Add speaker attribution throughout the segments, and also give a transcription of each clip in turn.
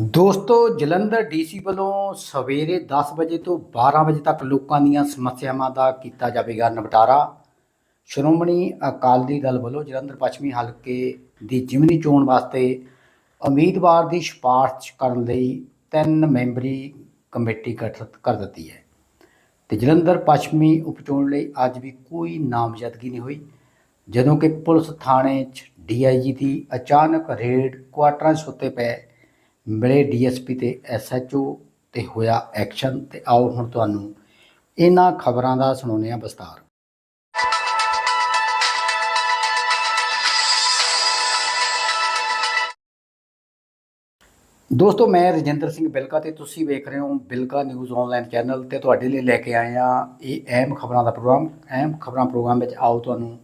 Speaker 1: ਦੋਸਤੋ, ਜਲੰਧਰ ਡੀਸੀ ਵੱਲੋਂ ਸਵੇਰੇ 10 ਵਜੇ ਤੋਂ 12 ਵਜੇ ਤੱਕ ਲੋਕਾਂ ਦੀਆਂ ਸਮੱਸਿਆਵਾਂ ਦਾ ਕੀਤਾ ਜਾਵੇਗਾ ਨਿਪਟਾਰਾ। ਸ਼੍ਰੋਮਣੀ ਅਕਾਲੀ ਦਲ ਵੱਲੋਂ ਜਲੰਧਰ ਪੱਛਮੀ ਹਲਕੇ ਦੀ ਜਿਮਨੀ ਚੋਣ ਵਾਸਤੇ ਉਮੀਦਵਾਰ ਦੀ ਸਿਫਾਰਸ਼ ਕਰਨ ਲਈ ਤਿੰਨ ਮੈਂਬਰੀ ਕਮੇਟੀ ਗਠਿਤ ਕਰ ਦਿੱਤੀ ਹੈ। ਤੇ ਜਲੰਧਰ ਪੱਛਮੀ ਉਪਚੋਣ ਲਈ ਅੱਜ ਵੀ ਕੋਈ ਨਾਮਜ਼ਦਗੀ ਨਹੀਂ ਹੋਈ, ਜਦੋਂ ਕਿ ਪੁਲਿਸ ਥਾਣੇ 'ਚ ਡੀਆਈਜੀ ਦੀ ਅਚਾਨਕ ਰੇਡ ਕੁਆਟਰਾਂ 'ਚ ਸੁੱਤੇ ਪਏ ਮਿਲੇ ਡੀਐਸਪੀ ਤੇ ਐਸਐਚਓ ਤੇ ਹੋਇਆ ਐਕਸ਼ਨ ਤੇ ਆਓ ਹੁਣ ਤੁਹਾਨੂੰ ਇਹਨਾਂ ਖਬਰਾਂ ਦਾ ਸੁਣਾਉਂਦੇ ਹਾਂ ਵਿਸਤਾਰ। ਦੋਸਤੋ, ਮੈਂ ਰਜਿੰਦਰ ਸਿੰਘ ਬਿਲਕਾ ਤੇ ਤੁਸੀਂ ਵੇਖ ਰਹੇ ਹੋ ਬਿਲਕਾ ਨਿਊਜ਼ ਆਨਲਾਈਨ ਚੈਨਲ ਤੇ ਤੁਹਾਡੇ ਲਈ ਲੈ ਕੇ ਆਏ ਆ ਇਹ ਅਹਿਮ ਖਬਰਾਂ ਦਾ ਪ੍ਰੋਗਰਾਮ। ਅਹਿਮ ਖਬਰਾਂ ਪ੍ਰੋਗਰਾਮ ਵਿੱਚ ਆਓ ਤੁਹਾਨੂੰ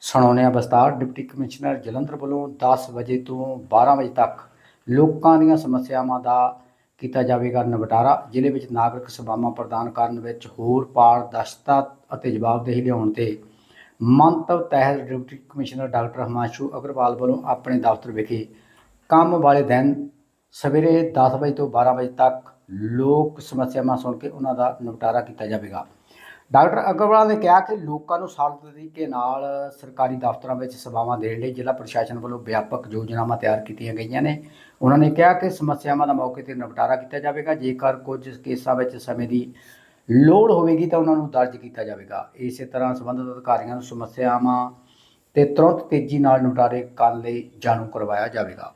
Speaker 1: ਸੁਣਾਉਂਦੇ ਹਾਂ ਵਿਸਤਾਰ। ਡਿਪਟੀ ਕਮਿਸ਼ਨਰ ਜਲੰਧਰ ਵੱਲੋਂ 10 ਵਜੇ ਤੋਂ 12 ਵਜੇ ਤੱਕ ਲੋਕਾਂ ਦੀਆਂ ਸਮੱਸਿਆਵਾਂ ਦਾ ਕੀਤਾ ਜਾਵੇਗਾ ਨਿਪਟਾਰਾ, ਜ਼ਿਲ੍ਹੇ ਵਿੱਚ ਨਾਗਰਿਕ ਸੇਵਾਵਾਂ ਪ੍ਰਦਾਨ ਕਰਨ ਵਿੱਚ ਹੋਰ ਪਾਰਦਰਸ਼ਤਾ ਅਤੇ ਜਵਾਬਦੇਹੀ ਲਿਆਉਣ ਤੇ ਮੰਤਵ ਤਹਿਤ deputy commissioner doctor Himanshu Agarwal ਵੱਲੋਂ ਆਪਣੇ ਦਫ਼ਤਰ ਵਿਖੇ ਕੰਮ ਵਾਲੇ ਦਿਨ ਸਵੇਰੇ 10 ਵਜੇ ਤੋਂ 12 ਵਜੇ ਤੱਕ ਲੋਕ ਸਮੱਸਿਆਵਾਂ ਸੁਣ ਕੇ ਉਹਨਾਂ ਦਾ ਨਿਪਟਾਰਾ ਕੀਤਾ ਜਾਵੇਗਾ। ਡਾਕਟਰ ਅਗਰਵਾਲ ਨੇ ਕਿਹਾ ਕਿ ਲੋਕਾਂ ਨੂੰ ਸਾਲ ਤਰੀਕੇ ਨਾਲ ਸਰਕਾਰੀ ਦਫ਼ਤਰਾਂ ਵਿੱਚ ਸੇਵਾਵਾਂ ਦੇਣ ਲਈ ਜ਼ਿਲ੍ਹਾ ਪ੍ਰਸ਼ਾਸਨ ਵੱਲੋਂ ਵਿਆਪਕ ਯੋਜਨਾਵਾਂ ਤਿਆਰ ਕੀਤੀਆਂ ਗਈਆਂ ਨੇ। ਉਹਨਾਂ ਨੇ ਕਿਹਾ ਕਿ ਸਮੱਸਿਆਵਾਂ ਦਾ ਮੌਕੇ ਤੇ ਨਿਪਟਾਰਾ ਕੀਤਾ ਜਾਵੇਗਾ। ਜੇਕਰ ਕੁਝ ਕੇਸਾਂ ਵਿੱਚ ਸਮੇਂ ਦੀ ਲੋੜ ਹੋਵੇਗੀ ਤਾਂ ਉਹਨਾਂ ਨੂੰ ਦਰਜ ਕੀਤਾ ਜਾਵੇਗਾ। ਇਸੇ ਤਰ੍ਹਾਂ ਸੰਬੰਧਿਤ ਅਧਿਕਾਰੀਆਂ ਨੂੰ ਸਮੱਸਿਆਵਾਂ ਤੇ ਤੁਰੰਤ ਤੇਜ਼ੀ ਨਾਲ ਨਿਪਟਾਰੇ ਕਰਨ ਲਈ ਜਾਣੂ ਕਰਵਾਇਆ ਜਾਵੇਗਾ।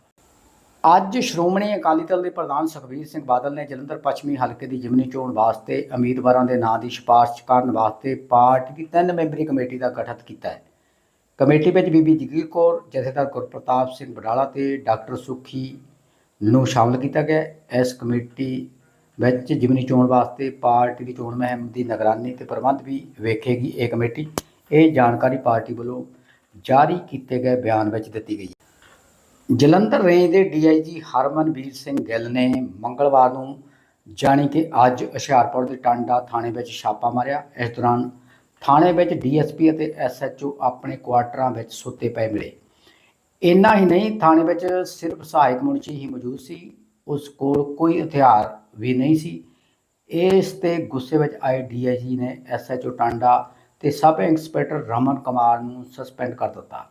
Speaker 1: ਅੱਜ ਸ਼੍ਰੋਮਣੀ ਅਕਾਲੀ ਦਲ ਦੇ ਪ੍ਰਧਾਨ ਸੁਖਬੀਰ ਸਿੰਘ ਬਾਦਲ ਨੇ ਜਲੰਧਰ ਪੱਛਮੀ ਹਲਕੇ ਦੀ ਜਿਮਨੀ ਚੋਣ ਵਾਸਤੇ ਉਮੀਦਵਾਰਾਂ ਦੇ ਨਾਂ ਦੀ ਸਿਫਾਰਸ਼ ਕਰਨ ਵਾਸਤੇ ਪਾਰਟੀ ਦੀ ਤਿੰਨ ਮੈਂਬਰੀ ਕਮੇਟੀ ਦਾ ਗਠਨ ਕੀਤਾ ਹੈ। ਕਮੇਟੀ ਵਿੱਚ ਬੀਬੀ ਜਗੀਰ ਕੌਰ, ਜਥੇਦਾਰ ਗੁਰਪ੍ਰਤਾਪ ਸਿੰਘ ਬਡਾਲਾ ਤੇ ਡਾਕਟਰ ਸੁਖੀ ਨੂੰ ਸ਼ਾਮਲ ਕੀਤਾ ਗਿਆ ਇਸ ਕਮੇਟੀ ਵਿੱਚ ਜਿਮਨੀ ਚੋਣ ਵਾਸਤੇ ਪਾਰਟੀ ਦੀ ਚੋਣ ਮੁਹਿੰਮ ਦੀ ਨਿਗਰਾਨੀ ਤੇ ਪ੍ਰਬੰਧ ਵੀ ਵੇਖੇਗੀ ਇਹ ਕਮੇਟੀ। ਇਹ ਜਾਣਕਾਰੀ ਪਾਰਟੀ ਵੱਲੋਂ ਜਾਰੀ ਕੀਤੇ ਗਏ ਬਿਆਨ ਵਿੱਚ ਦਿੱਤੀ ਗਈ ਜਲੰਧਰ ਰੇਂਜ ਦੇ ਡੀਆਈਜੀ ਹਰਮਨਵੀਰ ਸਿੰਘ ਗਿੱਲ ਨੇ ਮੰਗਲਵਾਰ ਨੂੰ ਜਾਣੀ ਕਿ ਅੱਜ ਹੁਸ਼ਿਆਰਪੁਰ ਦੇ ਟਾਂਡਾ ਥਾਣੇ ਵਿੱਚ ਛਾਪਾ ਮਾਰਿਆ। ਇਸ ਦੌਰਾਨ ਥਾਣੇ ਵਿੱਚ ਡੀਐਸਪੀ ਅਤੇ ਐਸਐਚਓ ਆਪਣੇ ਕੁਆਟਰਾਂ ਵਿੱਚ ਸੁੱਤੇ ਪਏ ਮਿਲੇ। ਇੰਨਾ ਹੀ ਨਹੀਂ, ਥਾਣੇ ਵਿੱਚ ਸਿਰਫ ਸਹਾਇਕ ਮੁਨਸ਼ੀ ਹੀ ਮੌਜੂਦ ਸੀ। ਉਸ ਕੋਲ ਕੋਈ ਹਥਿਆਰ ਵੀ ਨਹੀਂ ਸੀ। ਇਸ ਤੇ ਗੁੱਸੇ ਵਿੱਚ ਆਏ ਡੀਆਈਜੀ ਨੇ ਐਸਐਚਓ ਟਾਂਡਾ ਤੇ ਸਬ ਇੰਸਪੈਕਟਰ ਰਮਨ ਕੁਮਾਰ ਨੂੰ ਸਸਪੈਂਡ ਕਰ ਦਿੱਤਾ।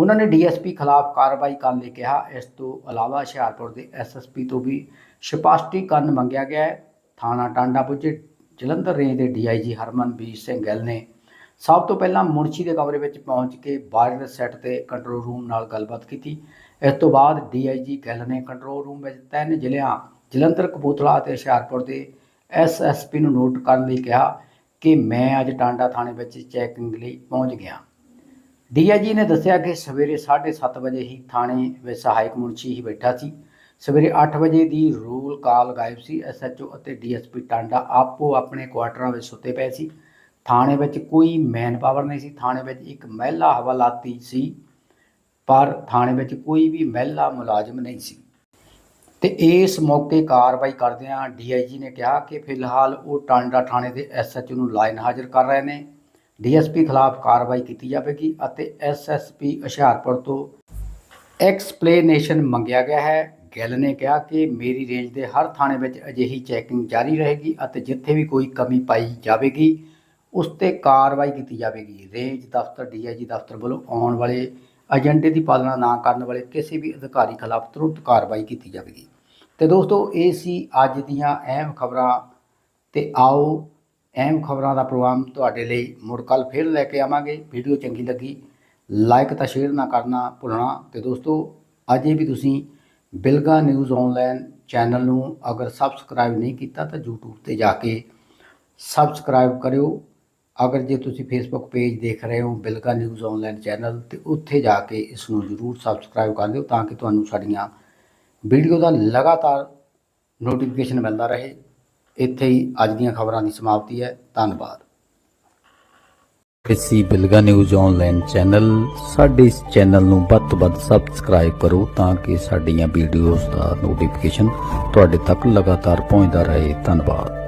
Speaker 1: ਉਹਨਾਂ ਨੇ ਡੀਐਸਪੀ ਖਿਲਾਫ ਕਾਰਵਾਈ ਕਰਨ ਲਈ ਕਿਹਾ। ਇਸ ਤੋਂ ਇਲਾਵਾ ਹੁਸ਼ਿਆਰਪੁਰ ਦੇ ਐਸਐਸਪੀ ਤੋਂ ਵੀ ਸਪਸ਼ਟੀਕਰਨ ਮੰਗਿਆ ਗਿਆ ਹੈ। ਥਾਣਾ ਟਾਂਡਾ ਪੁੱਜੇ ਜਲੰਧਰ ਰੇਂਜ ਦੇ ਡੀਆਈਜੀ ਹਰਮਨਬੀਰ ਸਿੰਘ ਗਿੱਲ ਨੇ ਸਭ ਤੋਂ ਪਹਿਲਾਂ ਮੁਨਸ਼ੀ ਦੇ ਕਮਰੇ ਵਿੱਚ ਪਹੁੰਚ ਕੇ ਵਾਇਰਲੈਸ ਸੈੱਟ ਤੇ ਕੰਟਰੋਲ ਰੂਮ ਨਾਲ ਗੱਲਬਾਤ ਕੀਤੀ। ਇਸ ਤੋਂ ਬਾਅਦ ਡੀਆਈਜੀ ਗਿੱਲ ਨੇ ਕੰਟਰੋਲ ਰੂਮ ਵਿੱਚ ਤਿੰਨ ਜ਼ਿਲ੍ਹਿਆਂ ਜਲੰਧਰ, ਕਪੂਰਥਲਾ ਅਤੇ ਹੁਸ਼ਿਆਰਪੁਰ ਦੇ ਐਸਐਸਪੀ ਨੂੰ ਨੋਟ ਕਰਨ ਲਈ ਕਿਹਾ ਕਿ ਮੈਂ ਅੱਜ ਟਾਂਡਾ ਥਾਣੇ ਵਿੱਚ ਚੈਕਿੰਗ ਲਈ ਪਹੁੰਚ ਗਿਆ। ਡੀਆਈਜੀ ਨੇ ਦੱਸਿਆ ਕਿ ਸਵੇਰੇ 7:30 ਵਜੇ ਹੀ ਥਾਣੇ ਵਿੱਚ ਸਹਾਇਕ ਮੁਨਸ਼ੀ ਹੀ ਬੈਠਾ ਸੀ। ਸਵੇਰੇ 8 ਵਜੇ ਦੀ ਰੂਲ ਕਾਲ ਗਾਇਬ ਸੀ। ਐਸਐਚਓ ਅਤੇ ਡੀਐਸਪੀ ਟਾਂਡਾ ਆਪੋ ਆਪਣੇ ਕੁਆਟਰਾਂ ਵਿੱਚ ਸੁੱਤੇ ਪਏ ਸੀ। ਥਾਣੇ ਵਿੱਚ ਕੋਈ ਮੈਨ ਪਾਵਰ ਨਹੀਂ ਸੀ। ਥਾਣੇ ਵਿੱਚ ਇੱਕ ਮਹਿਲਾ ਹਵਾਲਾਤੀ ਸੀ, ਪਰ ਥਾਣੇ ਵਿੱਚ ਕੋਈ ਵੀ ਮਹਿਲਾ ਮੁਲਾਜ਼ਮ ਨਹੀਂ ਸੀ। ਤੇ ਇਸ ਮੌਕੇ ਕਾਰਵਾਈ ਕਰਦਿਆਂ ਡੀਆਈਜੀ ਨੇ ਕਿਹਾ ਕਿ ਫਿਲਹਾਲ ਉਹ ਟਾਂਡਾ ਥਾਣੇ ਦੇ ਐਸਐਚਓ ਨੂੰ ਲਾਈਨ ਹਾਜ਼ਰ ਕਰ ਰਹੇ ਨੇ। ਡੀਐਸਪੀ ਖਿਲਾਫ ਕਾਰਵਾਈ ਕੀਤੀ ਜਾਵੇਗੀ ਅਤੇ ਐਸਐਸਪੀ ਹੁਸ਼ਿਆਰਪੁਰ ਤੋਂ ਐਕਸਪਲੇਨੇਸ਼ਨ ਮੰਗਿਆ ਗਿਆ ਹੈ। ਗਿੱਲ ਨੇ ਕਿਹਾ ਕਿ ਮੇਰੀ ਰੇਂਜ ਦੇ ਹਰ ਥਾਣੇ ਵਿੱਚ ਅਜਿਹੀ ਚੈਕਿੰਗ ਜਾਰੀ ਰਹੇਗੀ ਅਤੇ ਜਿੱਥੇ ਵੀ ਕੋਈ ਕਮੀ ਪਾਈ ਜਾਵੇਗੀ, ਉਸ ਤੇ ਕਾਰਵਾਈ ਕੀਤੀ ਜਾਵੇਗੀ। ਰੇਂਜ ਦਫ਼ਤਰ, ਡੀਆਈਜੀ ਦਫ਼ਤਰ ਵੱਲੋਂ ਆਉਣ ਵਾਲੇ ਏਜੰਡੇ ਦੀ ਪਾਲਣਾ ਨਾ ਕਰਨ ਵਾਲੇ ਕਿਸੇ ਵੀ ਅਧਿਕਾਰੀ ਖਿਲਾਫ ਤੁਰੰਤ ਕਾਰਵਾਈ ਕੀਤੀ ਜਾਵੇਗੀ। ਤੇ ਦੋਸਤੋ, ਇਹ ਸੀ ਅੱਜ ਦੀਆਂ ਅਹਿਮ ਖਬਰਾਂ। ਤੇ ਆਓ ਅਹਿਮ ਖਬਰਾਂ ਦਾ ਪ੍ਰੋਗਰਾਮ ਤੁਹਾਡੇ ਲਈ ਮੁੜ ਕੱਲ ਫਿਰ ਲੈ ਕੇ ਆਵਾਂਗੇ। ਵੀਡੀਓ ਚੰਗੀ ਲੱਗੀ, ਲਾਈਕ ਤਾਂ ਸ਼ੇਅਰ ਨਾ ਕਰਨਾ ਭੁੱਲਣਾ। ਤੇ ਦੋਸਤੋ, ਅਜੇ ਵੀ ਤੁਸੀਂ ਬਿਲਗਾ ਨਿਊਜ਼ ਆਨਲਾਈਨ ਚੈਨਲ ਨੂੰ ਅਗਰ ਸਬਸਕ੍ਰਾਈਬ ਨਹੀਂ ਕੀਤਾ ਤਾਂ YouTube ਤੇ ਜਾ ਕੇ ਸਬਸਕ੍ਰਾਈਬ ਕਰਿਓ। ਅਗਰ ਜੇ ਤੁਸੀਂ ਫੇਸਬੁੱਕ ਪੇਜ ਦੇਖ ਰਹੇ ਹੋ ਬਿਲਗਾ ਨਿਊਜ਼ ਆਨਲਾਈਨ ਚੈਨਲ ਤੇ ਉੱਥੇ ਜਾ ਕੇ ਇਸ ਨੂੰ ਜ਼ਰੂਰ ਸਬਸਕ੍ਰਾਈਬ ਕਰ ਲਿਓ ਤਾਂ ਕਿ ਤੁਹਾਨੂੰ ਸਾਡੀਆਂ ਵੀਡੀਓ ਦਾ ਲਗਾਤਾਰ ਨੋਟੀਫਿਕੇਸ਼ਨ ਮਿਲਦਾ ਰਹੇ। ਇੱਥੇ ਹੀ ਅੱਜ ਦੀਆਂ ਖਬਰਾਂ ਦੀ ਸਮਾਪਤੀ ਹੈ। ਧੰਨਵਾਦ।
Speaker 2: ਇਸੀ ਬਿਲਗਾ ਨਿਊਜ਼ ਆਨਲਾਈਨ ਚੈਨਲ, ਸਾਡੇ ਇਸ ਚੈਨਲ ਨੂੰ ਵੱਧ ਤੋਂ ਵੱਧ ਸਬਸਕ੍ਰਾਈਬ ਕਰੋ ਤਾਂ ਕਿ ਸਾਡੀਆਂ ਵੀਡੀਓਜ਼ ਦਾ ਨੋਟੀਫਿਕੇਸ਼ਨ ਤੁਹਾਡੇ ਤੱਕ ਲਗਾਤਾਰ ਪਹੁੰਚਦਾ ਰਹੇ। ਧੰਨਵਾਦ।